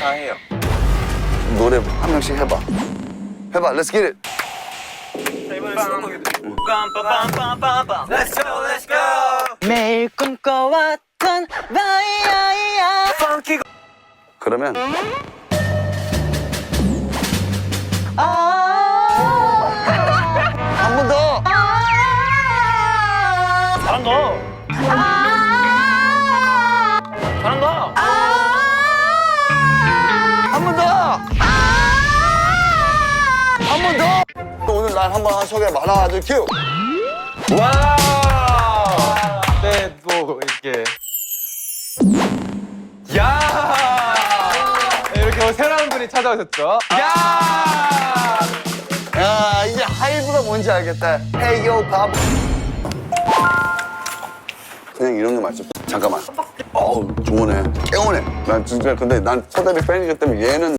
다 해요. 노래 한 명씩 해봐. 해봐. Let's get it. Let's go, let's go. 매일 꿈꿔왔던 나이야이야. 그러면 한 번 더. 잘한다. 잘한다. 번 더. 오늘 날 한번 소개해봐. 하나, 둘, 큐. 와. 네, 뭐 이렇게. 야. 이렇게 새로운 분이 찾아오셨죠? 야. 야, 이제 하이브가 뭔지 알겠다. 헤이요 바보. 그냥 이런 게 맞죠. 잠깐만. 어우, 좋으네. 깨우네. 난 진짜 근데 난 서대리 팬이기 때문에 얘는